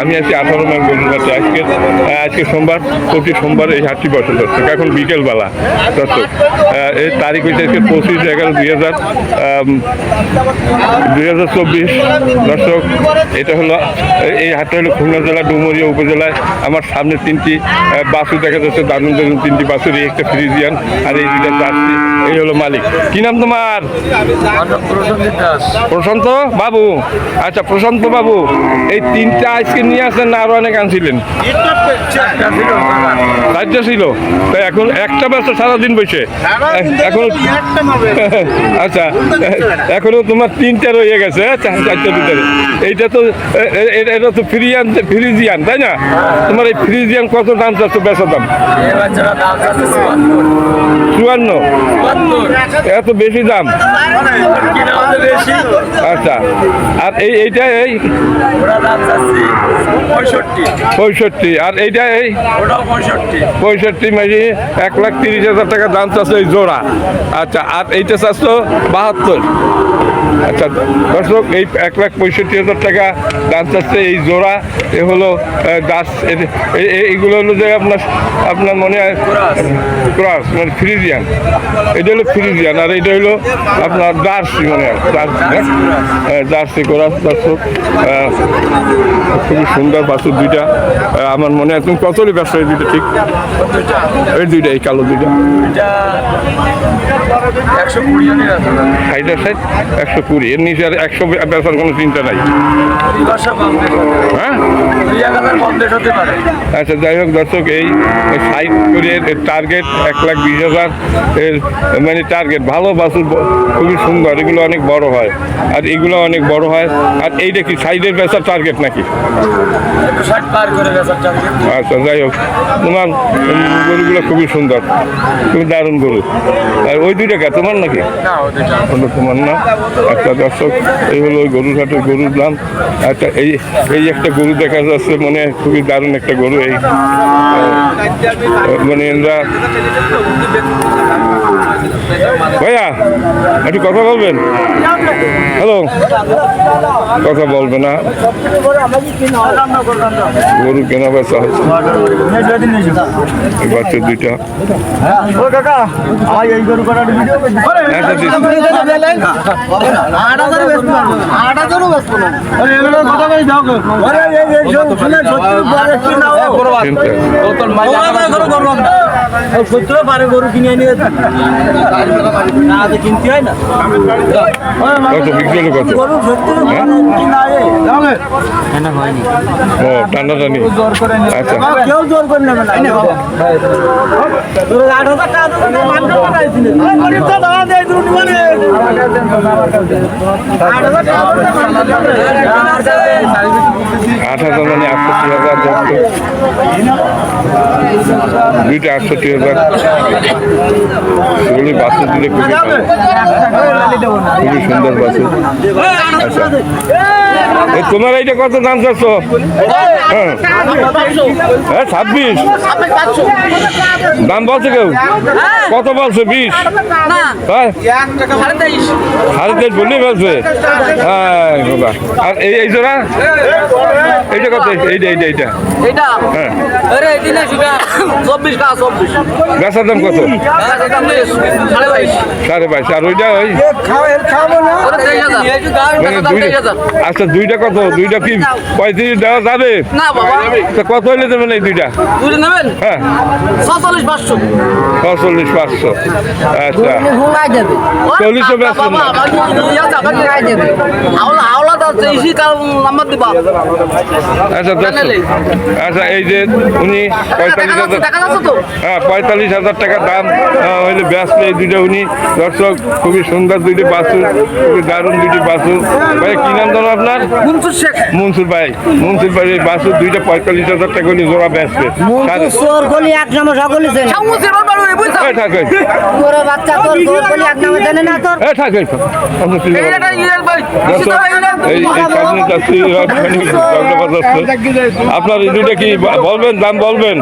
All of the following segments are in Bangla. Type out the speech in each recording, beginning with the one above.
আমি আছি আঠারো মাইল গরুরহাটে আজকে আজকে সোমবার প্রতি সোমবার এই হাটটি বসে দর্শক এখন বিকেলবেলা দর্শক এই তারিখ হচ্ছে আজকে পঁচিশ এগারো দুই হাজার দুই হাজার চব্বিশ। দর্শক এটা হলো এই- হাটটা হলো খুলনা জেলা ডুমুরিয়া উপজেলায়। আমার সামনে তিনটি বাছুর দেখা যাচ্ছে। দারুণ দারুণ তিনটি বাছুর এই একটা ফ্রিজিয়ান আর এই দুইটা জার্সি। এই হলো মালিক। কি নাম তোমার? প্রশান্ত বাবু? আচ্ছা প্রশান্ত বাবু এই তিনটা আজকে নিয়ে আসেন না আরও অনেক আনছিলেন। রাজ্য ছিল। তাই এখন একটা ব্যস্ত সারাদিন বসে। এখন আচ্ছা এখনও তোমার তিনটা রয়ে গেছে হ্যাঁ, চারটার ভিতরে এইটা তো এটা তো ফ্রিয়ান ফ্রিজিয়ান তাই না? তোমার এই ফ্রিজিয়ান কত দাম চাচ্ছ বেচা দাম? চুয়ান্ন। এত বেশি দাম? আচ্ছা আর এই এইটা এই পঁয়ষট্টি। আর এইটা এই? পঁয়ষট্টি। মাঝে এক লাখ তিরিশ হাজার টাকা দাম চাচ্ছে ওই জোড়া। আচ্ছা আর এইটা চারশো বাহাত্তর। আচ্ছা দর্শক এই এক লাখ পঁয়ষট্টি হাজার টাকা দাম চাচ্ছে এই জোড়া। এ হলো দাস। এইগুলো হলো যে আপনার আপনার মনে হয় ক্রাস। মানে ফ্রিজিয়ান। এটা হলো ফ্রিজিয়ান আর এটা হলো আপনার জার্সি মনে হয়। জার্সি হ্যাঁ? হ্যাঁ, জার্সি ক্রাস দর্শক। খুবই সুন্দর বাছুর দুইটা। আমার মনে হয় তুমি কত ব্যবসা এই দুইটা, ঠিক? এই দুইটা, এই কালো দুইটা। সাইড একশো কুড়ি। এর নিচে আর একশো বেচার কোনো চিন্তা নাই। হ্যাঁ? আচ্ছা যাই হোক দর্শক, এই সাইড করে টার্গেট এক লাখ বিশ হাজার এর মানে টার্গেট ভালো বাসুর খুবই সুন্দর। এগুলো অনেক বড় হয়। আর এগুলো অনেক বড় হয়। আর এইটা কি সাইডের বেচার টার্গেট নাকি? ষাট পার করে আচ্ছা যাই হোক। তোমার গরুগুলো খুবই সুন্দর। খুবই দারুণ গরু। আর ওই দুইটা কে তোমার নাকি? তোমার না? একটা দর্শক এই হলো ওই গরুর হাটের গরুর দাম। আচ্ছা এই এই একটা গরু দেখা যাচ্ছে মানে খুবই দারুণ একটা গরু এই। মানে এরা একটু কথা বলবেন হ্যালো কথা বলবে না গরু কেনা বেচা হচ্ছে বাচ্চা দুইটা আচ্ছা দিচ্ছি। পারে গরু কিনে নিয়ে না কিনতে হয় না বিক্রি টানি আচ্ছা। আট হাজার মানে আটষট্টি হাজার দুইটা আটষট্টি হাজার। বাসে দিলে খুবই সুন্দর বাসে। আচ্ছা। তোমার এইটা কত দাম চাচ্ছ? হ্যাঁ। হ্যাঁ ছাব্বিশ। দাম বলছে কেউ? কত বলছে বিশ। হ্যাঁ। সাড়ে তেইশ বললেই বলছে হ্যাঁ আর এই এই জোড়া? এইটা কত? এইটা এইটা এইটা। হ্যাঁ। বেচার দাম কত? সাড়ে বাইশ। আর ওইটা? ওই। আচ্ছা দুইটা কত? দুইটা কি পঁয়ত্রিশ দেওয়া যাবে? না বাবা। তা কত হলে দেবেন এই দুইটা? হ্যাঁ। ছচল্লিশ পাঁচশো। ছচল্লিশ পাঁচশো। আচ্ছা। ব্যস্ত না। নাম্বার দিবা? আচ্ছা আচ্ছা এই যে উনি পঁয়তাল্লিশ হাজার হ্যাঁ পঁয়তাল্লিশ হাজার টাকা দাম হইলে ব্যস্ত এই দুইটা উনি। দর্শক খুবই সুন্দর দুইটি বাসুর খুবই দারুণ দুইটি বাসুর ভাই কি নাম ধরো আপনার? মুনসুর শেখ। মনসুর ভাই মনসুর ভাই এই বাসুর দুইটা পঁয়তাল্লিশ হাজার টাকা হলে জোড়া ব্যস্ত। এক নম্বর সকলি চেনে। এই ধন্যবাদ যাচ্ছে আপনার দুইটা কি বলবেন দাম বলবেন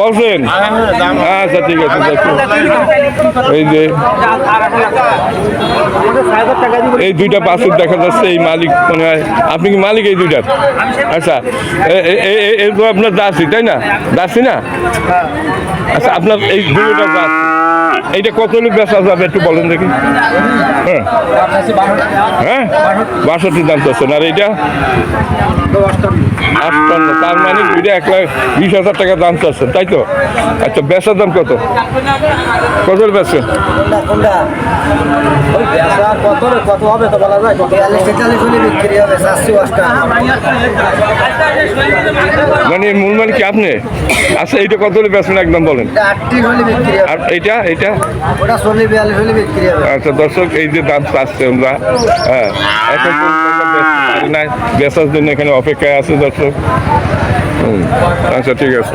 বলছেন আচ্ছা ঠিক আছে এই যে এই দুইটা পাশের দেখা যাচ্ছে এই মালিক মনে হয় আপনি কি মালিক এই দুইটার আচ্ছা এই তো আপনার দাসি তাই না দাসি না আচ্ছা আপনার এই দুইটা দাস এইটা কত লোক বেচা যাবে একটু বলেন দেখি। হ্যাঁ। হ্যাঁ? বাষট্টি দাম চাচ্ছেন আর এইটা? আটান্ন। তার মানে দুইটা এক লাখ বিশ হাজার টাকা দাম চাচ্ছেন তাই তো? আচ্ছা বেচার দাম কত? কত বেচছেন মানে মূল মানে কি আপনি? আচ্ছা এইটা কত বেচবেন একদম বলেন। আর এইটা এইটা? বিক্রি হবে। আচ্ছা দর্শক এই যে দাম পাচ্ছে আমরা হ্যাঁ এখন নাই বেচার জন্য এখানে অপেক্ষায় আছে দর্শক। আচ্ছা ঠিক আছে।